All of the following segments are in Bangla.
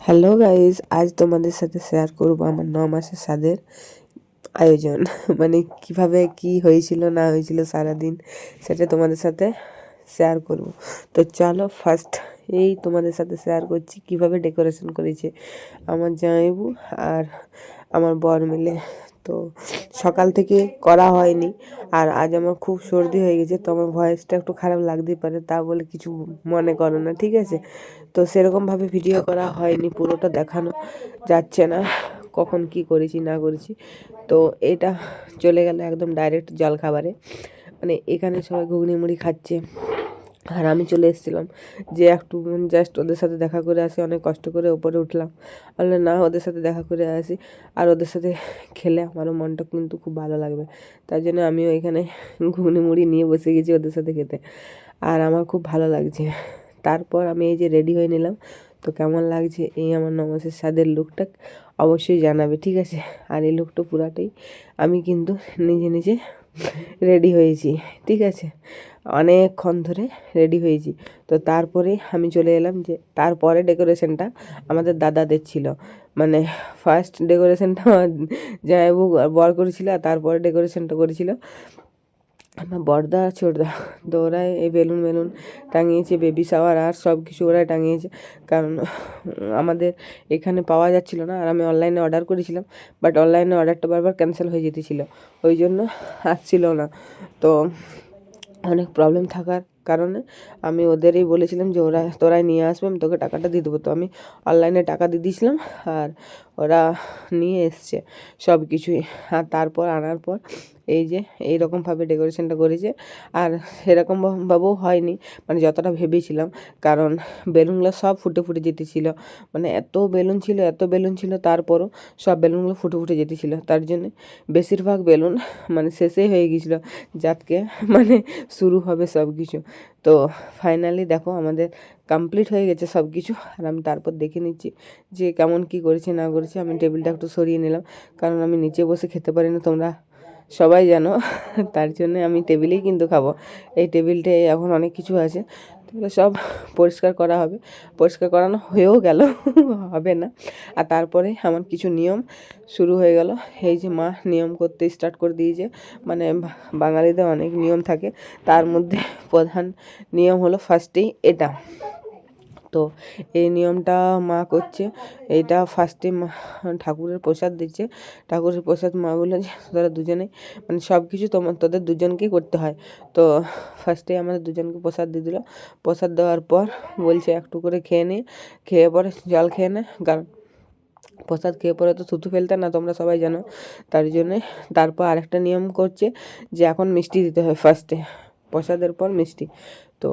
হ্যালো গাইজ আজ তোমাদের সাথে শেয়ার করব আমার ন মাসের স্বাদের আয়োজন। মানে কীভাবে কি হয়েছিল, না হয়েছিল সারাদিন সেটা তোমাদের সাথে শেয়ার করব। তো চলো ফার্স্ট এই তোমাদের সাথে শেয়ার করছি কীভাবে ডেকোরেশন করেছে আমার জামাইবু আর আমার বর মিলে। তো সকাল থেকে করা হয়নি। আর আজ আমার খুব সর্দি হয়ে গেছে তো আমার ভয়েসটা একটু খারাপ লাগতেই পারে তা বলে কিছু মনে করো না ঠিক আছে? তো সেরকমভাবে ভিডিও করা হয়নি পুরোটা দেখানো যাচ্ছে না কখন কি করেছি না করেছি। তো এটা চলে গেল একদম ডাইরেক্ট জলখাবারে। মানে এখানে সবাই ঘুগনি মুড়ি খাচ্ছে। আর আমি চলে এসেছিলাম যে একটু জাস্ট ওদের সাথে দেখা করে আসি, অনেক কষ্ট করে ওপরে উঠলাম। বললে, না, ওদের সাথে দেখা করে আসি। আর ওদের সাথে খেলে আমারও মনটা কিন্তু খুব ভালো লাগবে। তাই জন্য আমিও এখানে ঘুগনি মুড়ি নিয়ে বসে গেছি ওদের সাথে খেতে। আর আমার খুব ভালো লাগছে। তারপর আমি এই যে রেডি হয়ে নিলাম। তো কেমন লাগছে এই আমার নমাসের স্বাদের লুকটা অবশ্যই জানাবে, ঠিক আছে? আর এই লুকটা পুরাটাই আমি কিন্তু নিজে নিজে রেডি হয়েছি, ঠিক আছে? অনেকক্ষণ ধরে রেডি হয়েছি। তো তারপরে আমি চলে এলাম যে তারপরে ডেকোরেশনটা আমাদের দাদাদের ছিল। মানে ফার্স্ট ডেকোরেশনটা জামাইবু বর করেছিল আর তারপরে ডেকোরেশনটা করেছিল। আমার বড়দা ছোটদা, তো ওরাই এই বেলুন বেলুন টাঙিয়েছে বেবি শাওয়ার আর সব কিছু ওরাই টাঙিয়েছে। কারণ আমাদের এখানে পাওয়া যাচ্ছিল না আর আমি অনলাইনে অর্ডার করেছিলাম বাট অনলাইনে অর্ডারটা বারবার ক্যান্সেল হয়ে যেতেছিল। ওই জন্য আসছিল না। তো অনেক প্রবলেম থাকার কারণে আমি ওদেরই বলেছিলাম যে ওরা তোরাই নিয়ে আসবে, আমি তোকে টাকাটা দিয়ে দেবো। তো আমি অনলাইনে টাকা দিয়ে দিয়েছিলাম আর ওরা নিয়ে এসছে সব কিছুই আর তারপর আনার পর এই যে, এইরকমভাবে ডেকোরেশনটা করেছে। আর সেরকমভাবেও হয়নি মানে যতটা ভেবেছিলাম, কারণ বেলুনগুলো সব ফুটে ফুটে যেতেছিলো। মানে এত বেলুন ছিল, এত বেলুন ছিল, তারপরও সব বেলুনগুলো ফুটে ফুটে যেতেছিলো। তার জন্যে বেশিরভাগ বেলুন মানে শেষেই হয়ে গিয়েছিল যাতকে মানে শুরু হবে সব কিছু তো ফাইনালি দেখো, আমাদের কমপ্লিট হয়ে গেছে সব কিছু আর আমি তারপর দেখে নিচ্ছি যে কেমন কি করেছে, না করেছে, আমি টেবিলটা একটু সরিয়ে নিলাম। কারণ আমি নিচে বসে খেতে পারি না, তোমরা সবাই জানো, তার জন্য আমি টেবিলেই কিন্তু খাব। এই টেবিলটায় এখন অনেক কিছু আছে তাহলে সব পরিষ্কার করা হবে। পরিষ্কার করানো হয়েও গেল, হবে না। আর তারপরে আমার কিছু নিয়ম শুরু হয়ে গেল। এই যে মা নিয়ম করতে স্টার্ট করে দিয়েছে মানে বাঙালিদের অনেক নিয়ম থাকে। তার মধ্যে প্রধান নিয়ম হলো ফার্স্টেই এটা। তো এই নিয়মটা মা করছে। এইটা ফার্স্টে মা ঠাকুরের প্রসাদ দিচ্ছে। ঠাকুরের প্রসাদ মা বলল যে, তারা দুজনে মানে সব কিছু তোমার তোদের দুজনকেই করতে হয়। তো ফার্স্টে আমাদের দুজনকে প্রসাদ দিয়ে দিল। প্রসাদ দেওয়ার পর বলছে একটু করে খেয়ে নে। খেয়ে পরে জল খেয়ে নে। কারণ প্রসাদ খেয়ে পরে তো থুতু ফেলতে না, তোমরা সবাই জানো। তার জন্যে তারপর আরেকটা নিয়ম করছে যে, এখন মিষ্টি দিতে হয় ফার্স্টে প্রসাদের পর মিষ্টি। তো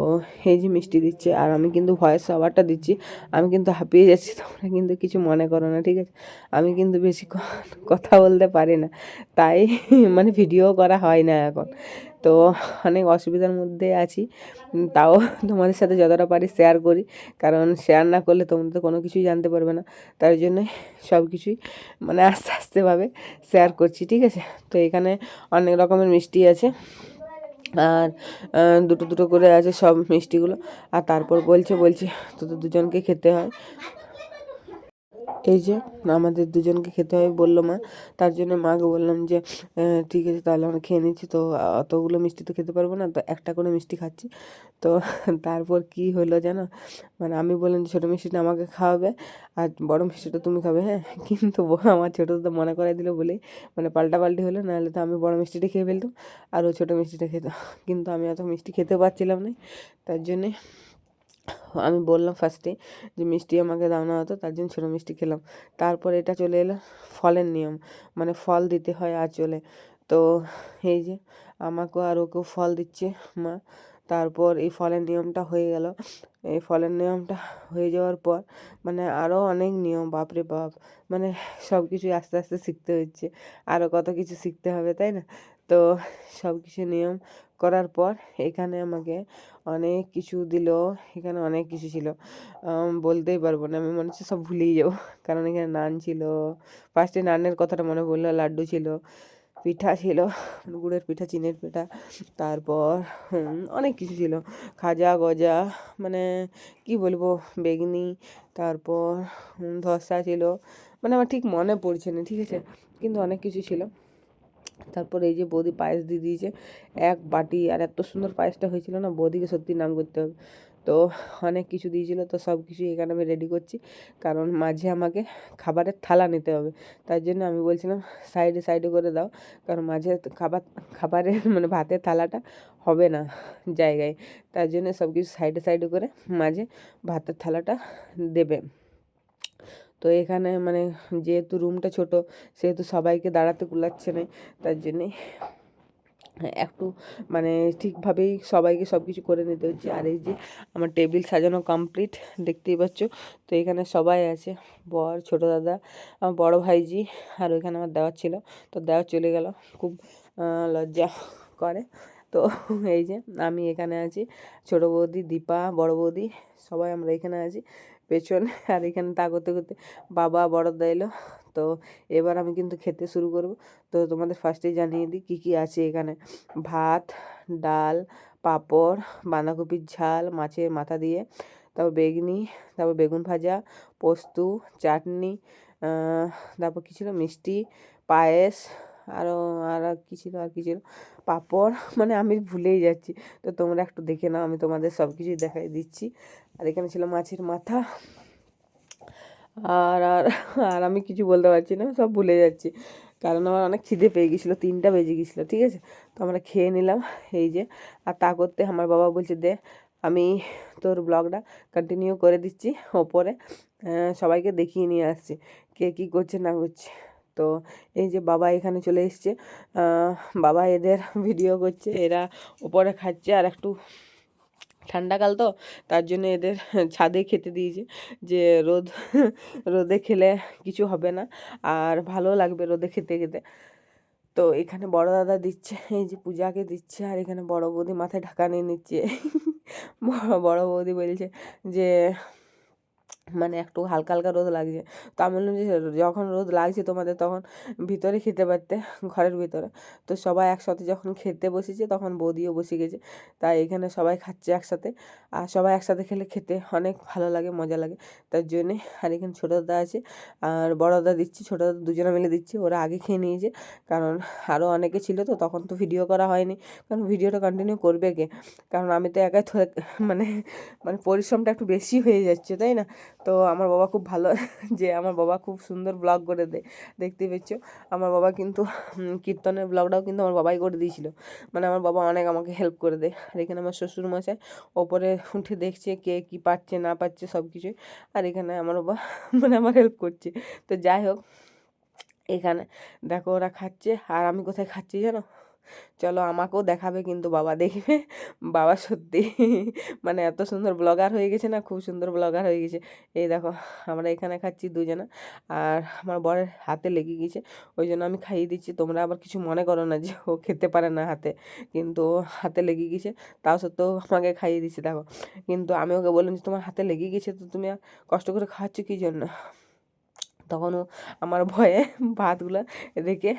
এই যে মিষ্টি দিচ্ছে আর আমি কিন্তু ভয়েস ওভারটা দিচ্ছি, আমি কিন্তু হাঁপিয়ে যাচ্ছি, তোমরা কিন্তু কিছু মনে করো না, ঠিক আছে? আমি কিন্তু বেশি কথা বলতে পারি না, তাই মানে ভিডিও করা হয় না এখন। তো অনেক অসুবিধার মধ্যে আছি, তাও তোমাদের সাথে যতটা পারি শেয়ার করি, কারণ শেয়ার না করলে তোমরা তো কোনো কিছুই জানতে পারবে না, তার জন্যে সব কিছুই মানে আস্তে আস্তেভাবে শেয়ার করছি, ঠিক আছে? তো এখানে অনেক রকমের মিষ্টি আছে। আর দুটো দুটো করে আছে সব মিষ্টিগুলো। আর তারপর বলছে বলছে, তোদের দুজনকে খেতে হয়। এই যে, আমাদের দুজনকে খেতে হবে বলল মা। তার জন্য মাকে বললাম যে ঠিক আছে, তাহলে আমরা খেয়ে নিচ্ছি। তো অতগুলো মিষ্টি তো খেতে পারব না, তো একটা করে মিষ্টি খাচ্ছি। তো তারপর কি হলো জানো? মানে আমি বললাম যে, ছোটো মিষ্টিটা আমাকে খাওয়াবে, আর বড় মিষ্টিটা তুমি খাবে। হ্যাঁ কিন্তু আমার ছোটো তো মনে করাই দিল বলেই মানে পাল্টাপাল্টি হলো, নাহলে তো আমি বড় মিষ্টিটা খেয়ে ফেলতাম, আর ও ছোটো মিষ্টিটা খেত। কিন্তু আমি অত মিষ্টি খেতে পারছিলাম না। তার জন্যে আমি বললাম ফার্স্টে যে, মিষ্টি আমাকে দাও না হতো তার জন্য ছোটো মিষ্টি খেলাম। তারপর এটা চলে এলো ফলের নিয়ম মানে ফল দিতে হয় আর চলে। তো এই যে আমাকেও আর ওকেও ফল দিচ্ছে মা। তারপর এই ফলের নিয়মটা হয়ে গেল। এই ফলের নিয়মটা হয়ে যাওয়ার পর মানে আরও অনেক নিয়ম, বাপরে বাপ মানে সব কিছুই আস্তে আস্তে শিখতে হচ্ছে। আরও কত কিছু শিখতে হবে, তাই না? তো সব কিছু নিয়ম করার পর এখানে আমাকে অনেক কিছু দিল, এখানে অনেক কিছু ছিল। বলতেই পারব না, আমি মনে হচ্ছে সব ভুলেই যাব। কারণ এখানে নান ছিল ফার্স্টে নানের কথাটা মনে পড়ল, লাড্ডু ছিল, পিঠা ছিল, গুড়ের পিঠা, চিনের পিঠা, তারপর অনেক কিছু ছিল। খাজা, গজা মানে কি বলব, বেগনি, তারপর ধসা ছিল মানে আমার ঠিক মনে পড়ছে না, ঠিক আছে? কিন্তু অনেক কিছু ছিল। তারপর এই যে বৌদি পায়েস দিয়ে দিয়েছে, এক বাটি, আর এত সুন্দর পায়েসটা হয়েছিল না, বৌদিকে সত্যি নাম করতে হবে। তো অনেক কিছু দিয়েছিল, তো সব কিছু এখানে আমি রেডি করছি, কারণ মাঝে আমাকে খাবারের থালা নিতে হবে। তার জন্য আমি বলছিলাম সাইডে সাইডে করে দাও, কারণ মাঝে খাবার, খাবারের মানে ভাতের থালাটা হবে না জায়গায়। তার জন্য সব কিছু সাইডে সাইডে করে মাঝে ভাতের থালাটা দেবে। তো এখানে মানে যেহেতু রুমটা ছোট, সেহেতু সবাইকে দাঁড়াতে কুলাচ্ছে না, তার জন্যে একটু মানে ঠিকভাবেই সবাইকে সব কিছু করে নিতে হচ্ছে। আর এই যে আমার টেবিল সাজানো কমপ্লিট দেখতেই পাচ্ছ? তো এখানে সবাই আছে, বর, ছোটো দাদা, আমার বড় ভাইজি আর ওইখানে আমার দেওয়ার ছিল। তো দেওয়ার চলে গেল, খুব লজ্জা করে। তো এই যে আমি এখানে আছি, ছোটো বৌদি, দীপা, বড় বৌদি, সবাই আমরা এখানে আছি। পেছনে আর এখানে তা করতে করতে বাবা, বড়দা এলো। তো এবার আমি কিন্তু খেতে শুরু করব। তো তোমাদের ফার্স্টেই জানিয়ে দিই কী কী আছে এখানে। ভাত, ডাল, পাঁপড়, বাঁধাকপির ঝাল, মাছের মাথা দিয়ে, তারপর বেগনি, তারপর বেগুন ভাজা, পোস্ত, চাটনি তারপর কী ছিল? মিষ্টি, পায়েস আরও আর কী ছিল আর কী ছিল পাঁপড় মানে আমি ভুলেই যাচ্ছি। তো তোমরা একটু দেখে নাও, আমি তোমাদের সব কিছুই দেখাই দিচ্ছি। আর এখানে ছিল মাছের মাথা। আর আর আর আমি কিছু বলতে পারছি না, সব ভুলে যাচ্ছি। কারণ আমার অনেক খিদে পেয়ে গেছিল, তিনটা বেজে গেছিল, ঠিক আছে? তো আমরা খেয়ে নিলাম, এই যে। আর তা করতে আমার বাবা বলছে, দে, আমি তোর ব্লগটা কন্টিনিউ করে দিচ্ছি, ওপরে। সবাইকে দেখিয়ে নিয়ে আসছি, কে কী করছে না করছে। তো এই যে বাবা এখানে চলে এসছে। বাবা এদের ভিডিও করছে, এরা ওপরে খাচ্ছে আর একটু ঠান্ডাকাল তো, তার জন্য এদের ছাদে খেতে দিয়েছে যে রোদ রোদে খেলে কিছু হবে না আর ভালো লাগবে রোদে খেতে খেতে। তো এখানে বড় দাদা দিচ্ছে, এই যে পূজাকে দিচ্ছে আর এখানে বড় বৌদি মাথায় ঢাকা নিয়ে নিচ্ছে। বড় বৌদি বলছে যে মানে একটু হালকা হালকা রোদ লাগছে। তো আমি বললাম যে, যখন রোদ লাগছে তোমাদের তখন ভিতরে খেতে পারতে, ঘরের ভিতরে। তো সবাই একসাথে যখন খেতে বসেছে, তখন বৌদিও বসে গেছে। তাই এখানে সবাই খাচ্ছে একসাথে। আর সবাই একসাথে খেলে খেতে অনেক ভালো লাগে, মজা লাগে। তার জন্যে আর এখানে ছোটো দাদা আছে, আর বড় দাদা দিচ্ছি, ছোটো দাদা দুজনে মিলে দিচ্ছি। ওরা আগে খেয়ে নিয়েছে, কারণ আরও অনেকে ছিল তো, তখন তো ভিডিও করা হয়নি। কারণ ভিডিওটা কন্টিনিউ করবে কে? কারণ আমি তো একাই মানে মানে পরিশ্রমটা একটু বেশি হয়ে যাচ্ছে, তাই না? তো আমার বাবা খুব ভালো যে আমার বাবা খুব সুন্দর ব্লগ করে দেয় দেখতে পেয়েছ। আমার বাবা কিন্তু কীর্তনের ব্লগটাও কিন্তু আমার বাবাই করে দিয়েছিল। মানে আমার বাবা অনেক আমাকে হেল্প করে দেয়। আর এখানে আমার শ্বশুর মশাই ওপরে উঠে দেখছে কে কী পাচ্ছে, না পাচ্ছে সব কিছুই আর এখানে আমার বাবা মানে আমার হেল্প করছে। তো যাই হোক, এখানে দেখো ওরা খাচ্ছে। আর আমি কোথায় খাচ্ছি জানো? চলো আমাকেও দেখাবে কিন্তু বাবা দেখবে। বাবা সত্যি মানে এত সুন্দর ব্লগার হয়ে গেছে না, খুব সুন্দর ব্লগার হয়ে গেছে। এই দেখো, আমরা এখানে খাচ্ছি দুজনা। আর আমার বরের হাতে লেগে গেছে, ওই জন্য আমি খাইয়ে দিচ্ছি। তোমরা আবার কিছু মনে করো না যে ও খেতে পারে না হাতে। কিন্তু হাতে লেগে গেছে, তাও সত্ত্বেও আমাকে খাইয়ে দিচ্ছে, দেখো। কিন্তু আমি ওকে বললাম যে, তোমার হাতে লেগে গেছে তো তুমি কষ্ট করে খাচ্ছ কী জন্য? তখন ও আমার ভয়ে ভাতগুলো রেখে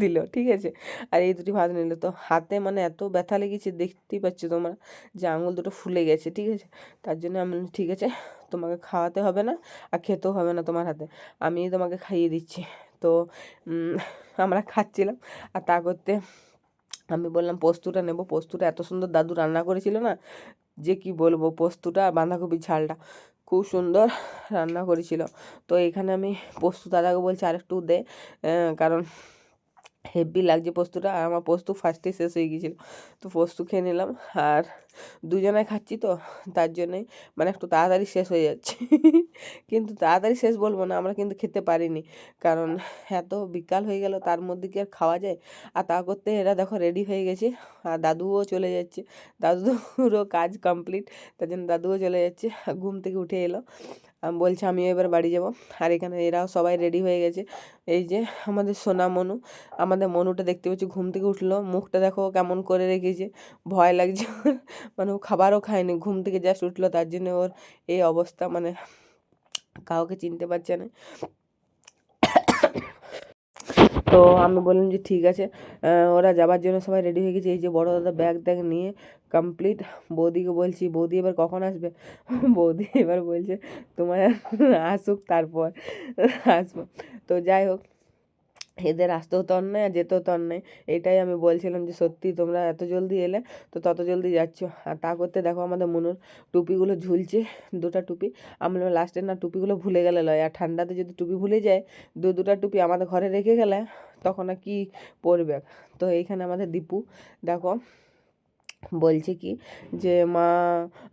দিল, ঠিক আছে? আর এই দুটি ভাত নিল তো হাতে মানে এত ব্যথা লেগেছে, দেখতেই পাচ্ছ তোমরা যে আঙুল দুটো ফুলে গেছে, ঠিক আছে? তার জন্য আমি ঠিক আছে, তোমাকে খাওয়াতে হবে না আর খেতেও হবে না তোমার হাতে, আমি তোমাকে খাইয়ে দিচ্ছি। তো আমরা খাচ্ছিলাম আর তা করতে আমি বললাম, পোস্তটা নেব। পোস্তটা এত সুন্দর দাদু রান্না করেছিল না, যে কি বলব, পোস্তটা আর বাঁধাকপির ঝালটা। খুব সুন্দর রান্না করেছিল। তো এখানে আমি পোস্ত দাদাকে বলছি আরেকটু দে কারণ হেভি লাগছে পোস্তটা। আর আমার পোস্ত ফার্স্টে শেষ হয়ে গিয়েছিল। তো পোস্ত খেয়ে নিলাম। আর দুজনায় খাচ্ছি তো, তার জন্যই। মানে একটু তাড়াতাড়ি শেষ হয়ে যাচ্ছে। কিন্তু তাড়াতাড়ি শেষ বলব না, আমরা কিন্তু খেতে পারিনি। কারণ এত বিকাল হয়ে গেল, তার মধ্যে কি আর খাওয়া যায়? আর তা করতে এরা দেখো রেডি হয়ে গেছে। আর দাদুও চলে যাচ্ছে। দাদুরও কাজ কমপ্লিট তার জন্য দাদুও চলে যাচ্ছে। ঘুম থেকে উঠে এলো। আমি বলছি আমিও এবার বাড়ি যাব। আর এখানে এরাও সবাই রেডি হয়ে গেছে। এই যে আমাদের সোনা মনু, আমাদের মনুটা দেখতে পাচ্ছি ঘুম থেকে উঠল। মুখটা দেখো কেমন করে রেখেছে। ভয় লাগছে। মানে ও খাবারও খায়নি, ঘুম থেকে জাস্ট উঠল। তার জন্য ওর এই অবস্থা মানে তো আমি বললাম যে ঠিক আছে ওরা যাবার জন্য সবাই রেডি হয়ে গেছে। এই যে বড় দাদা ব্যাগ ট্যাগ নিয়ে কমপ্লিট বৌদিকে বলছি, বৌদি এবার কখন আসবে? বৌদি এবার বলছে, তোমার আসুক তারপর, আসব। তো যাই হোক এদের আসতেও তো অন্যায় আর যেতেও তো অন্যায়। এটাই আমি বলছিলাম যে, সত্যি তোমরা এত জলদি এলে তো তত জলদি যাচ্ছ। আর তা করতে দেখো আমাদের মনুর টুপিগুলো ঝুলছে, দুটা টুপি। আমরা লাস্টে না টুপিগুলো ভুলে গেলে লয়। আর ঠান্ডাতে যদি টুপি ভুলে যায়, দু দুটা টুপি আমাদের ঘরে রেখে গেলে তখন আর কী পরবে? তো এইখানে আমাদের দীপু। দেখো বলছে কি যে, মা,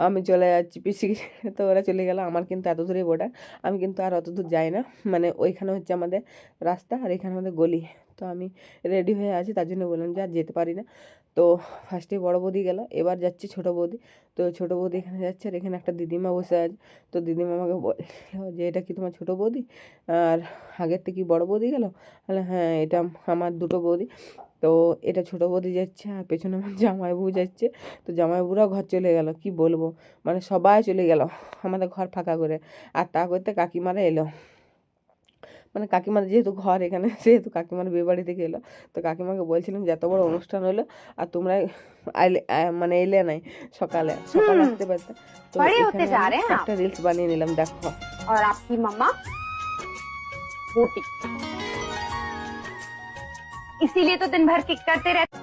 আমি চলে যাচ্ছি। পিসি তো ওরা চলে গেল। আমার কিন্তু এত দূরে বোর্ডার আমি কিন্তু আর অত দূর যাই না। মানে ওইখানে হচ্ছে আমাদের রাস্তা আর এখানে আমাদের গলি। তো আমি রেডি হয়ে আছি। তার জন্য বললাম যে, আর যেতে পারি না। তো ফার্স্টে বড় বৌদি গেল। এবার যাচ্ছে ছোট বৌদি। তো ছোট বৌদি এখানে যাচ্ছে আর এখানে একটা দিদিমা বসে আছে। তো দিদিমা আমাকে বলল যে, এটা কি তোমার ছোট বৌদি? আর আগের থেকে কি বড় বৌদি গেল? তাহলে হ্যাঁ এটা আমার দুটো বৌদি। তো এটা ছোটো বৌদি যাচ্ছে আর পেছনে আমার জামাইবু যাচ্ছে। তো জামাইবুরাও ঘর চলে গেল কি বলব? মানে সবাই চলে গেল আমাদের ঘর ফাঁকা করে। আর তা করতে কাকিমারা এলো। মানে কাকিমার যেহেতু ঘর এখানে সেহেতু কাকিমার বিয়ে বাড়ি থেকে এলো। তো কাকিমাকে বলছিলাম যে এত বড় অনুষ্ঠান হলো আর তোমরা আইলে মানে এলে নাই সকালে সকালে আসতে পারতে। একটা রিলস বানিয়ে নিলাম দেখো। আর আপনি মামা? इसीलिए तो दिन भर किक करते रहते